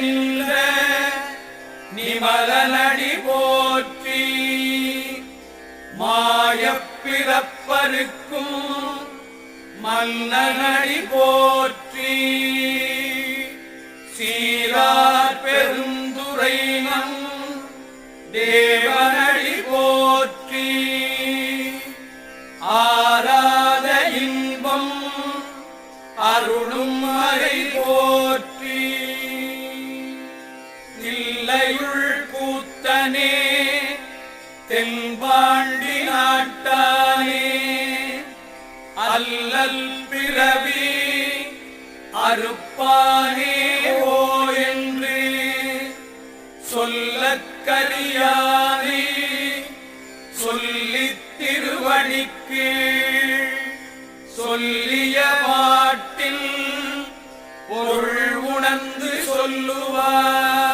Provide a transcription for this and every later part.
நின்ற நிமலனடி போற்றி மாயப்பிறப்பருக்கும் மன்னனடி போற்றி. சீரார் பெருந்துரைனம் தேவனடி போற்றி. ஆராத இன்பம் அருளும் அறை போற்றி. கூத்தனே தென்பாண்டி நாட்டானே. அல்லல் பிறவி அறுப்பானே ஓ என்று சொல்லக்கரியானே சொல்லித் திருவடிக்கு சொல்லிய பாட்டில் பொருள் உணர்ந்து சொல்லுவார்.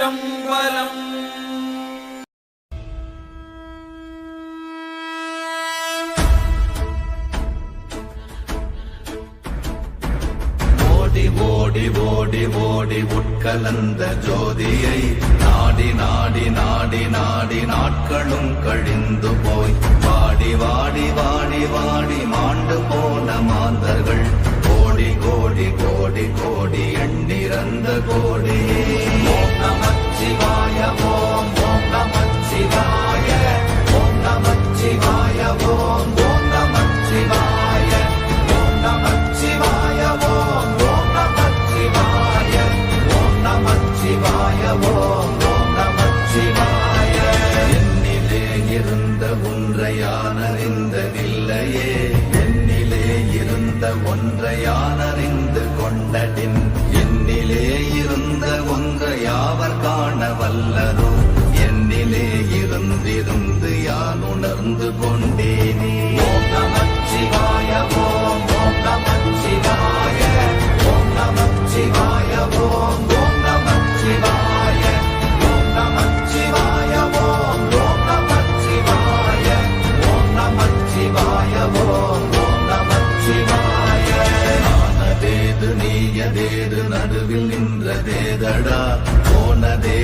திருச்சிற்றம்பலம் ஓடி ஓடி ஓடி ஓடி உட்கலந்த ஜோதியை நாடி நாடி நாடி நாடி நாட்களும் கழிந்து போய். வாடி வாடி வாடி வாடி மாண்டு போன மாந்தர்கள் கோடி கோடி கோடி எண்ணிறந்த கோடி. ஓம் நமச்சிவாய ஓம் ஓம் நமச்சிவாய.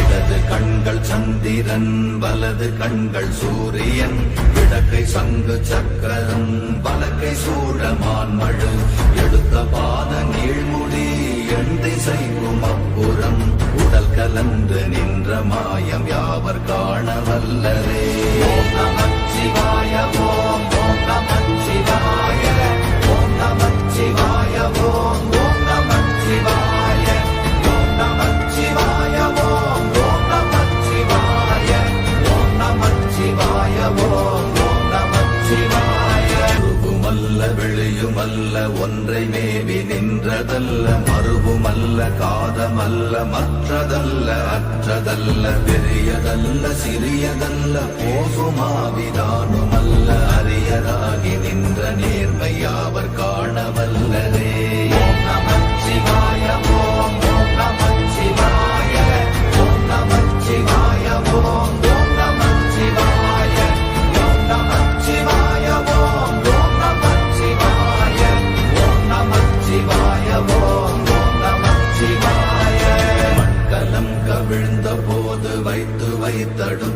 இடது கண்கள் சந்திரன் வலது கண்கள் சூரியன் இடக்கை சங்கு சக்கரம் வலக்கை சூழமான் மழு. எடுத்த பாத கீழ்முடி எந்தை செய்யும் அப்புறம். உடல் கலந்து நின்ற மாயம் யாவர் காண வல்லரே ஓம் நமச்சிவாய ஓம் ஓம் நமச்சிவாய ஓம் ஓம் மொத்தமல்ல மற்றதல்ல அற்றதல்ல பெரியதல்ல சிறியதல்ல போசுமாவிதானுமல்ல அரியராகி நின்ற நேர்மையாவர் காணவல்லரே. நமச்சிவாயமோ வைத்து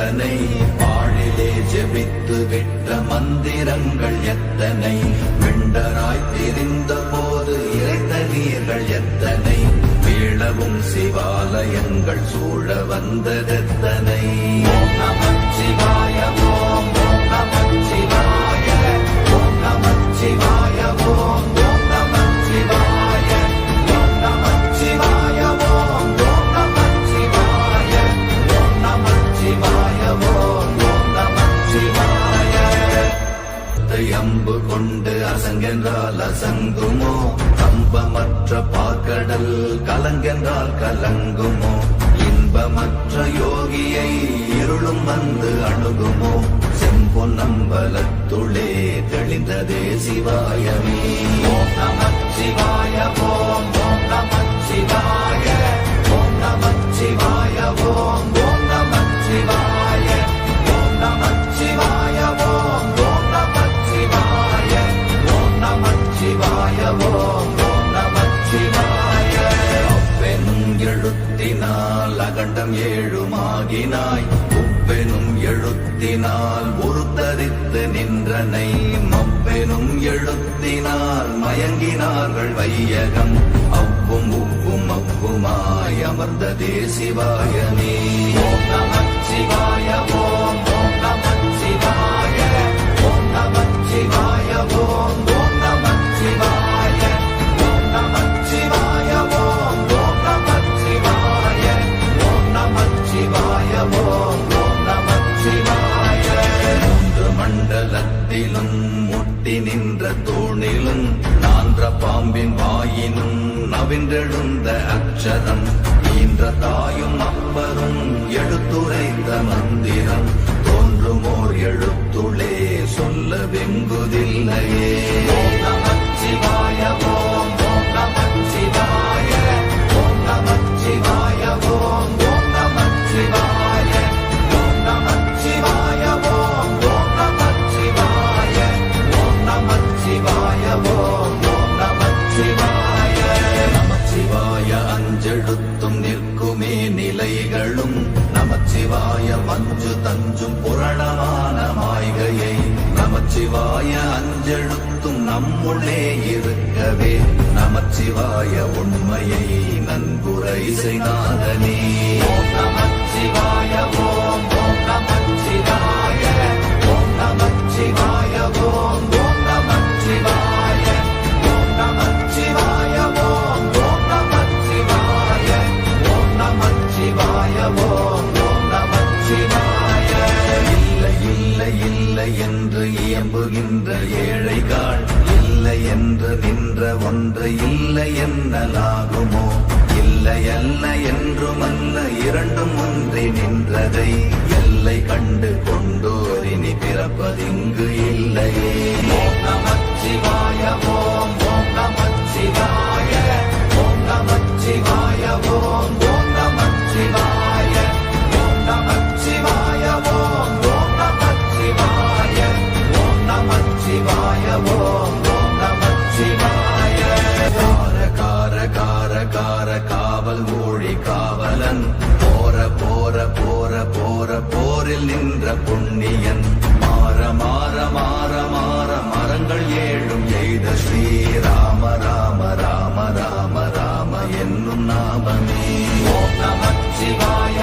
எத்தனை பாழிலே ஜெபித்து விட்ட மந்திரங்கள் எத்தனை? வெண்டராய் தெரிந்த போது இறைந்த நீர்கள் எத்தனை? வீழவும் சிவாலயங்கள் சூழ வந்ததெத்தனை? ஓம் அசங்கென்றால் அசங்குமோ? கம்பமற்ற பாக்கடல் கலங்கென்றால் கலங்குமோ? இன்பமற்ற யோகியை இருளும் வந்து அணுகுமோ? செம்பொன்னம்பலத்துளே தெளிந்ததே சிவாயமே. ஓம் நமச்சிவாய ஓம் ஓம் நமச்சிவாய ஓம் நமச்சிவாய ஓம் ஓம் நமச்சிவாய ஓம் நமச்சிவாய ஓம் ஓம். எழுத்தினால் அகண்டம் ஏழுமாகினாய். உப்பெனும் எழுத்தினால் உருத்தரித்து நின்றனை. மப்பெனும் எழுத்தினால் மயங்கினார்கள் வையகம். அவ்வும் உப்பும் அப்புமாய் அமர்ந்த சிவாயமே சிவாய நமச்சிவாய ஓம் ஓம் நமச்சிவாய ஓம் நமச்சிவாய ஓம் வென்றெழுந்த அச்சரம் ஈன்ற தாயும் அப்பரும் நம்முடனே இருக்கவே நமச்சிவாய உண்மையை நன்குரை செய்தாதனே. நமச்சிவாய நின்ற ஒன்று இல்லை என்னலாகுமோ? இல்லை அல்ல என்றும் அல்ல இரண்டும் ஒன்றி நின்றதை எல்லை கண்டு கொண்டோரினி பிறப்பதிங்கு ఓం నమ శివాయ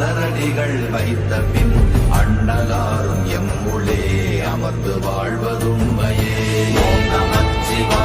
மலரடிகள் வைத்த பின் அண்ணலாரும் எம்முளே அமர்ந்து வாழ்வதுண்மையே நமச்சிவா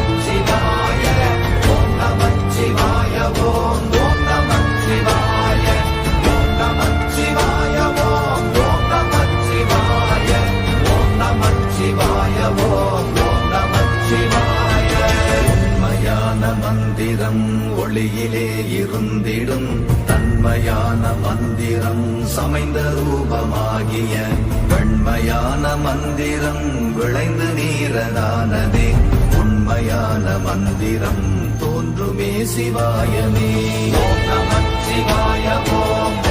வெண்மையான மந்திரம் சமைந்த ரூபமாகிய வெண்மையான மந்திரம் விளைந்து நீரதானதே. உண்மையான மந்திரம் தோன்றுமே சிவாயமே. சிவாய ஓம்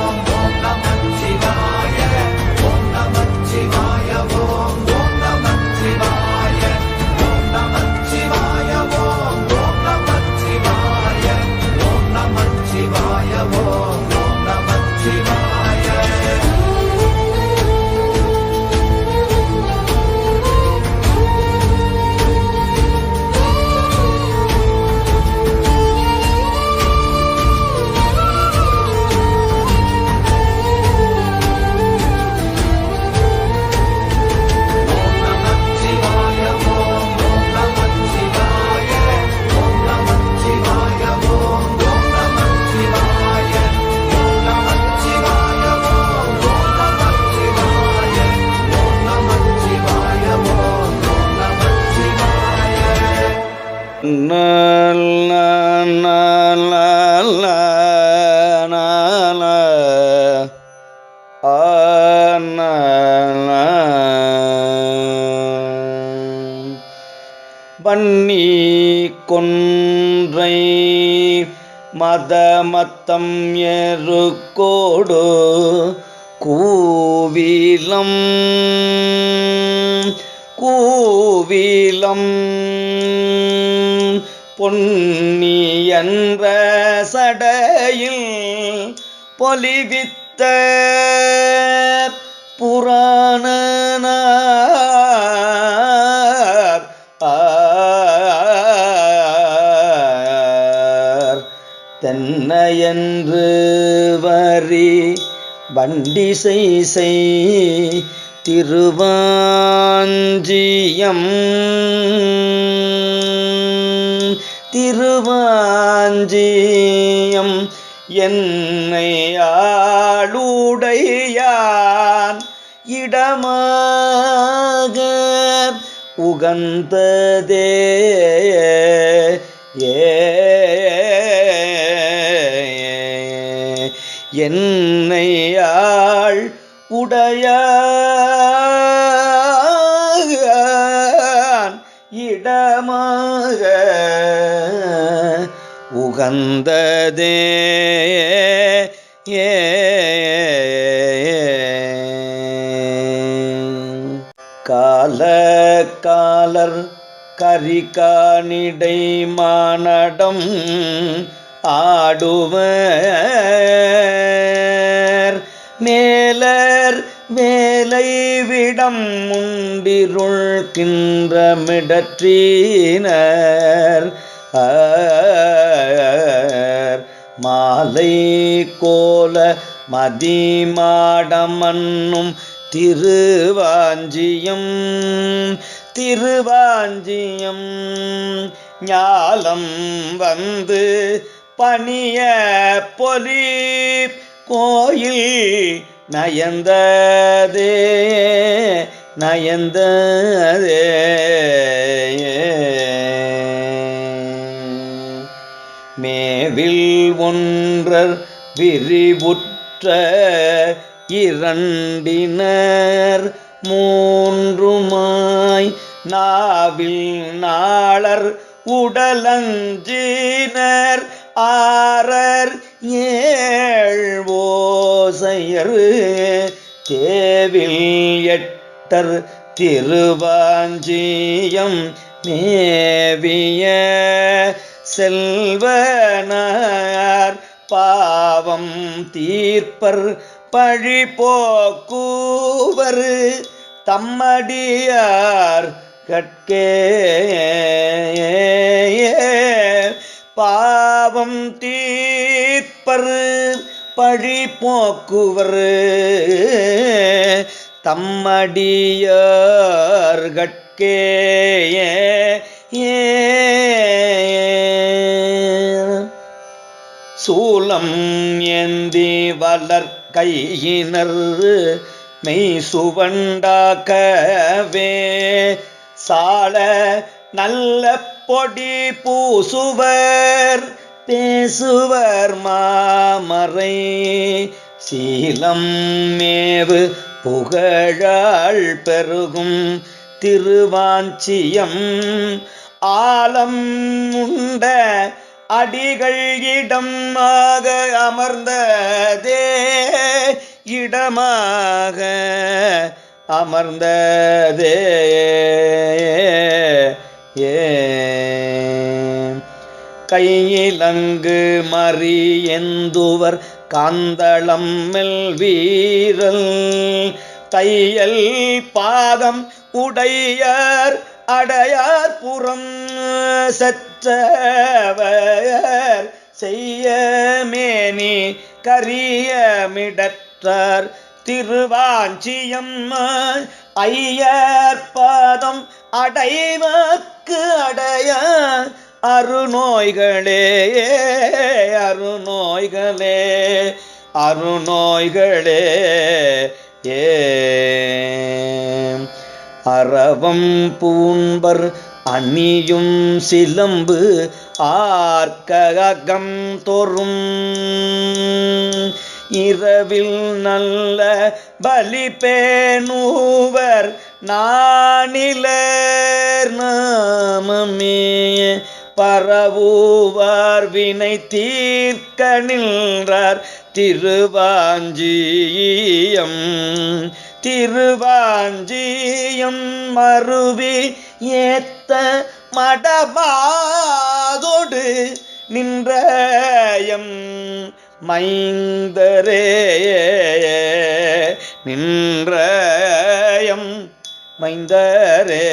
மதமத்தம் எருக்கோடு கூவிலம். கூவிலம். பொன்னியன்ற சடையில் பொலிவித்த புராணனா வரி வண்டிசை செய் திருவாஞ்சியம். திருவாஞ்சியம் என்னை ஆளுடையான். இடமாக உகந்ததே ஏ என்னை ஆள் உடையான் இடமாக உகந்ததே. ஏ. கால காலர் கரிகானிடை மானடம் ஆடுவர் மேலர் மேலை விடம் முண்டிருள்கின்ற மிடற்றீனர் மாலை கோல மதிமாடமன்னும் திருவாஞ்சியம் திருவாஞ்சியம் ஞாலம் வந்து பணிய பொலி கோயில் நயந்ததே நயந்ததே. மேவில் ஒன்றர் விரிவுற்ற இரண்டினர் மூன்றுமாய் நாவில் நாளர் உடலஞ்சினர் ஆரர் ஏழ்வோசையர் தேவில் எட்டர் திருவாஞ்சியம் மேவிய செல்வனார் பாவம் தீர்ப்பர் பழி போக்குவர் தம்மடியார் கட்கே பாவம் தீ பழிப்பர் பழி போக்குவர். தம்மடியார் கட்கே சூலம் ஏந்தி வளர் கையினர் மெய் சுவண்டாக்கவே சால நல்ல பொடி பூசுவர். பேசுவர் மாமறை. சீலம் மேவு புகழாள் பெருகும் திருவாஞ்சியம். ஆலம் உண்ட அடிகள் இடமாக அமர்ந்ததே. இடமாக அமர்ந்ததே. ஏ கையிலங்கு மறி எந்துவர் காந்தளம் மெல் வீரல். தையல் பாதம் உடையார் அடையார் புறம் சற்றவர். செய்ய மேனி கரியமிடற்றார் திருவாஞ்சியம் ஐயர் பாதம் அடைவக்கு அடைய அருநோய்களே அருநோய்களே அருநோய்களே ஏ. அறவம் பூண்பர் அணியும் சிலம்பு ஆர்க்ககம் தோறும். இரவில் நல்ல பலி பேணுவர் நானிலர் நாமமே. பரவுவார் வினை தீர்க்க நின்றார். திருவாஞ்சியம் திருவாஞ்சியம் மருவி ஏத்த மடமாதொடு நின்றயம். மைந்தரே நின்றயம். மைந்தரே.